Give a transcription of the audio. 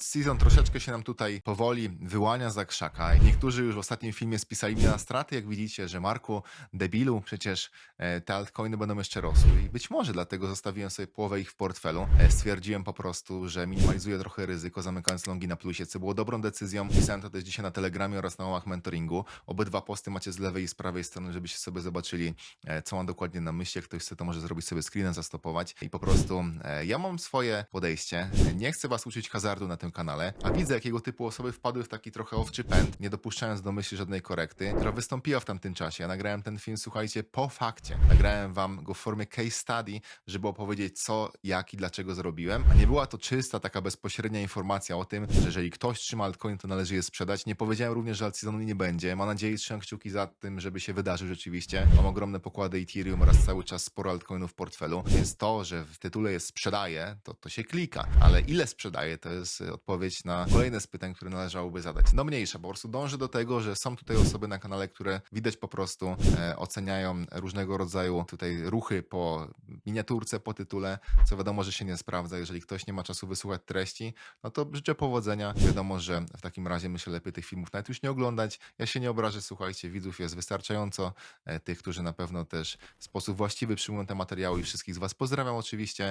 Alt-season troszeczkę się nam tutaj powoli wyłania za krzaka. Niektórzy już w ostatnim filmie spisali mnie na straty, jak widzicie, że Marku, debilu, przecież e, te altcoiny będą jeszcze rosły i być może dlatego zostawiłem sobie połowę ich w portfelu. E, Stwierdziłem po prostu, że minimalizuję trochę ryzyko, zamykając longi na plusie, co było dobrą decyzją. Pisałem to też dzisiaj na Telegramie oraz na łamach mentoringu. Obydwa posty macie z lewej i z prawej strony, żebyście sobie zobaczyli, e, co mam dokładnie na myśli. Ktoś chce, to może zrobić sobie screenem, zastopować. I po prostu ja mam swoje podejście. Nie chcę was uczyć hazardu na tym kanale, a widzę, jakiego typu osoby wpadły w taki trochę owczy pęd, nie dopuszczając do myśli żadnej korekty, która wystąpiła w tamtym czasie. Ja nagrałem ten film, słuchajcie, po fakcie. Nagrałem wam go w formie case study, żeby opowiedzieć co, jak i dlaczego zrobiłem. A nie była to czysta, taka bezpośrednia informacja o tym, że jeżeli ktoś trzyma altcoin, to należy je sprzedać. Nie powiedziałem również, że alt-seasonu nie będzie. Mam nadzieję trzymam kciuki za tym, żeby się wydarzył rzeczywiście. Mam ogromne pokłady Ethereum oraz cały czas sporo altcoinów w portfelu, więc to, że w tytule jest sprzedaje, to, to się klika. Ale ile sprzedaje, to jest odpowiedź na kolejne z pytań, które należałoby zadać. No mniejsza, po prostu dążę do tego, że są tutaj osoby na kanale, które widać po prostu e, oceniają różnego rodzaju tutaj ruchy po miniaturce, po tytule, co wiadomo, że się nie sprawdza. Jeżeli ktoś nie ma czasu wysłuchać treści, no to życzę powodzenia. Wiadomo, że w takim razie myślę lepiej tych filmów nawet już nie oglądać. Ja się nie obrażę, słuchajcie, widzów jest wystarczająco, e, tych, którzy na pewno też w sposób właściwy przyjmują te materiały i wszystkich z Was pozdrawiam oczywiście.